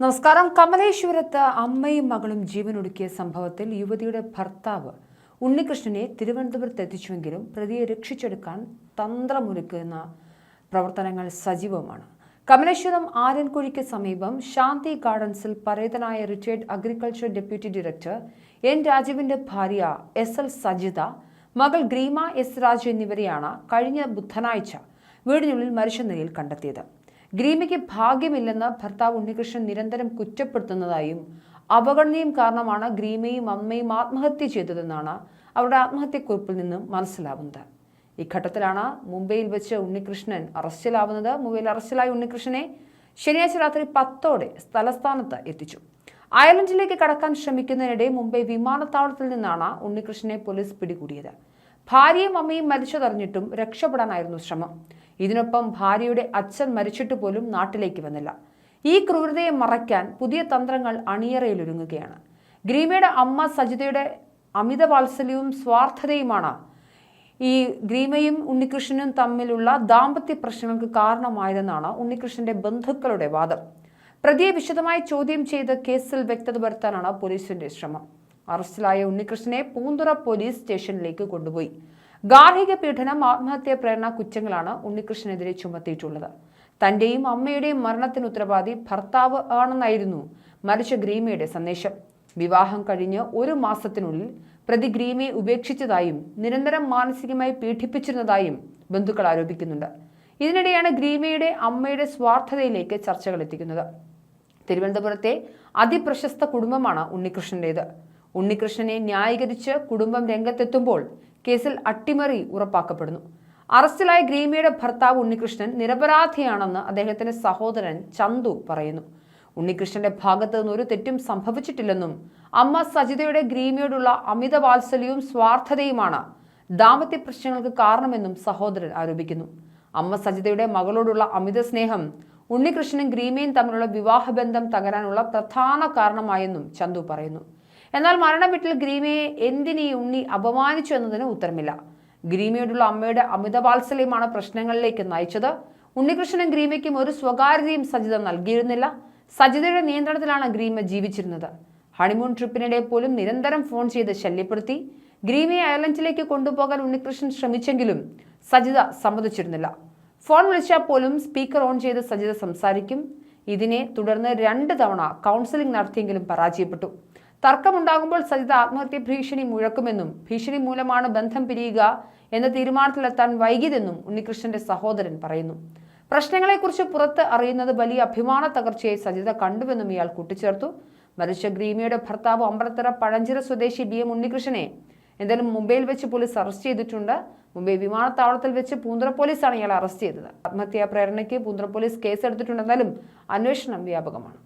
നമസ്കാരം. കമലേശ്വരത്ത് അമ്മയും മകളും ജീവനൊടുക്കിയ സംഭവത്തിൽ യുവതിയുടെ ഭർത്താവ് ഉണ്ണികൃഷ്ണനെ തിരുവനന്തപുരത്ത് എത്തിച്ചുവെങ്കിലും പ്രതിയെ രക്ഷിച്ചെടുക്കാൻ തന്ത്രമൊരുക്കുന്ന പ്രവർത്തനങ്ങൾ സജീവമാണ്. കമലേശ്വരം ആര്യൻകുഴിക്ക് സമീപം ശാന്തി ഗാർഡൻസിൽ പരേതനായ retired agriculture deputy director N രാജീവിന്റെ ഭാര്യ എസ് എൽ സജിത മകൾ ഗ്രീമ എസ് രാജു എന്നിവരെയാണ് കഴിഞ്ഞ ബുധനാഴ്ച വീടിനുള്ളിൽ മരിച്ച നിലയിൽ കണ്ടെത്തിയത്. ഗ്രീമയ്ക്ക് ഭാഗ്യമില്ലെന്ന് ഭർത്താവ് ഉണ്ണികൃഷ്ണൻ നിരന്തരം കുറ്റപ്പെടുത്തുന്നതായും അവഗണനയും കാരണമാണ് ഗ്രീമയും അമ്മയും ആത്മഹത്യ ചെയ്തതെന്നാണ് അവരുടെ ആത്മഹത്യക്കുറിപ്പിൽ നിന്നും മനസ്സിലാവുന്നത്. ഈ ഘട്ടത്തിലാണ് മുംബൈയിൽ വെച്ച് ഉണ്ണികൃഷ്ണൻ അറസ്റ്റിലാവുന്നത്. മുംബൈയിൽ അറസ്റ്റിലായ ഉണ്ണികൃഷ്ണനെ ശനിയാഴ്ച രാത്രി പത്തോടെ തലസ്ഥാനത്ത് എത്തിച്ചു. അയർലൻഡിലേക്ക് കടക്കാൻ ശ്രമിക്കുന്നതിനിടെ മുംബൈ വിമാനത്താവളത്തിൽ നിന്നാണ് ഉണ്ണികൃഷ്ണനെ പോലീസ് പിടികൂടിയത്. ഭാര്യയും അമ്മയും മരിച്ചതറിഞ്ഞിട്ടും രക്ഷപ്പെടാനായിരുന്നു ശ്രമം. ഇതിനൊപ്പം ഭാര്യയുടെ അച്ഛൻ മരിച്ചിട്ട് പോലും നാട്ടിലേക്ക് വന്നില്ല. ഈ ക്രൂരതയെ മറയ്ക്കാൻ പുതിയ തന്ത്രങ്ങൾ അണിയറയിലൊരുങ്ങുകയാണ്. ഗ്രീമയുടെ അമ്മ സജിതയുടെ അമിത വാത്സല്യവും സ്വാർത്ഥതയുമാണ് ഈ ഗ്രീമയും ഉണ്ണികൃഷ്ണനും തമ്മിലുള്ള ദാമ്പത്യ പ്രശ്നങ്ങൾക്ക് കാരണമായതെന്നാണ് ഉണ്ണികൃഷ്ണന്റെ ബന്ധുക്കളുടെ വാദം. പ്രതിയെ വിശദമായി ചോദ്യം ചെയ്ത് കേസിൽ വ്യക്തത വരുത്താനാണ് പോലീസിന്റെ ശ്രമം. അറസ്റ്റിലായ ഉണ്ണികൃഷ്ണനെ പൂന്തുറ പോലീസ് സ്റ്റേഷനിലേക്ക് കൊണ്ടുപോയി. ഗാർഹിക പീഡനം ആത്മഹത്യാ പ്രേരണ കുറ്റങ്ങളാണ് ഉണ്ണികൃഷ്ണനെതിരെ ചുമത്തിയിട്ടുള്ളത്. തന്റെയും അമ്മയുടെയും മരണത്തിന് ഉത്തരവാദി ഭർത്താവ് ആണെന്നായിരുന്നു മരിച്ച ഗ്രീമയുടെ സന്ദേശം. വിവാഹം കഴിഞ്ഞ് ഒരു മാസത്തിനുള്ളിൽ പ്രതി ഗ്രീമയെ ഉപേക്ഷിച്ചതായും നിരന്തരം മാനസികമായി പീഡിപ്പിച്ചിരുന്നതായും ബന്ധുക്കൾ ആരോപിക്കുന്നുണ്ട്. ഇതിനിടെയാണ് ഗ്രീമയുടെ അമ്മയുടെ സ്വാർത്ഥതയിലേക്ക് ചർച്ചകൾ എത്തിക്കുന്നത്. തിരുവനന്തപുരത്തെ അതിപ്രശസ്ത കുടുംബമാണ് ഉണ്ണികൃഷ്ണന്റേത്. ഉണ്ണികൃഷ്ണനെ ന്യായീകരിച്ച് കുടുംബം രംഗത്തെത്തുമ്പോൾ കേസിൽ അട്ടിമറി ഉറപ്പാക്കപ്പെടുന്നു. അറസ്റ്റിലായ ഗ്രീമയുടെ ഭർത്താവ് ഉണ്ണികൃഷ്ണൻ നിരപരാധിയാണെന്ന് അദ്ദേഹത്തിന്റെ സഹോദരൻ ചന്തു പറയുന്നു. ഉണ്ണികൃഷ്ണന്റെ ഭാഗത്ത് നിന്ന് ഒരു തെറ്റും സംഭവിച്ചിട്ടില്ലെന്നും അമ്മ സജിതയുടെ ഗ്രീമയോടുള്ള അമിത വാത്സല്യവും സ്വാർത്ഥതയുമാണ് ദാമ്പത്യ പ്രശ്നങ്ങൾക്ക് കാരണമെന്നും സഹോദരൻ ആരോപിക്കുന്നു. അമ്മ സജിതയുടെ മകളോടുള്ള അമിത സ്നേഹം ഉണ്ണികൃഷ്ണനും ഗ്രീമയും തമ്മിലുള്ള വിവാഹബന്ധം തകരാനുള്ള പ്രധാന കാരണമായെന്നും ചന്തു പറയുന്നു. എന്നാൽ മരണ ഗ്രീമയെ ഗ്രീമയെ ഈ ഉണ്ണി അപമാനിച്ചു എന്നതിന് ഉത്തരമില്ല. ഗ്രീമയോടുള്ള അമ്മയുടെ അമിതവാത്സല്യമാണ് പ്രശ്നങ്ങളിലേക്ക് നയിച്ചത്. ഉണ്ണികൃഷ്ണനും ഗ്രീമയ്ക്കും ഒരു സ്വകാര്യതയും സജിത നൽകിയിരുന്നില്ല. സജിതയുടെ നിയന്ത്രണത്തിലാണ് ഗ്രീമ ജീവിച്ചിരുന്നത്. ഹണിമൂൺ ട്രിപ്പിനിടെ പോലും നിരന്തരം ഫോൺ ചെയ്ത് ശല്യപ്പെടുത്തി. ഗ്രീമയെ അയർലൻഡിലേക്ക് കൊണ്ടുപോകാൻ ഉണ്ണികൃഷ്ണൻ ശ്രമിച്ചെങ്കിലും സജിത സമ്മതിച്ചിരുന്നില്ല. ഫോൺ വിളിച്ചാൽ പോലും സ്പീക്കർ ഓൺ ചെയ്ത് സജിത സംസാരിക്കും. ഇതിനെ തുടർന്ന് രണ്ട് തവണ കൗൺസിലിംഗ് നടത്തിയെങ്കിലും പരാജയപ്പെട്ടു. തർക്കമുണ്ടാകുമ്പോൾ സജിത ആത്മഹത്യ ഭീഷണി മുഴക്കുമെന്നും ഭീഷണി മൂലമാണ് ബന്ധം പിരിയുക എന്ന തീരുമാനത്തിലെത്താൻ വൈകിയതെന്നും ഉണ്ണികൃഷ്ണന്റെ സഹോദരൻ പറയുന്നു. പ്രശ്നങ്ങളെക്കുറിച്ച് പുറത്ത് അറിയുന്നത് വലിയ അഭിമാന തകർച്ചയായി സജിത കണ്ടുവെന്നും ഇയാൾ കൂട്ടിച്ചേർത്തു. മരിച്ച ഗ്രീമിയുടെ ഭർത്താവ് അമ്പലത്തറ പഴഞ്ചിറ സ്വദേശി ബി എം ഉണ്ണികൃഷ്ണനെ എന്തായാലും മുംബൈയിൽ വെച്ച് പോലീസ് അറസ്റ്റ് ചെയ്തിട്ടുണ്ട്. മുംബൈ വിമാനത്താവളത്തിൽ വെച്ച് പൂന്തറ പോലീസാണ് ഇയാൾ അറസ്റ്റ് ചെയ്തത്. ആത്മഹത്യാ പ്രേരണയ്ക്ക് പൂന്തറ പോലീസ് കേസെടുത്തിട്ടുണ്ടെന്നാലും അന്വേഷണം വ്യാപകമാണ്.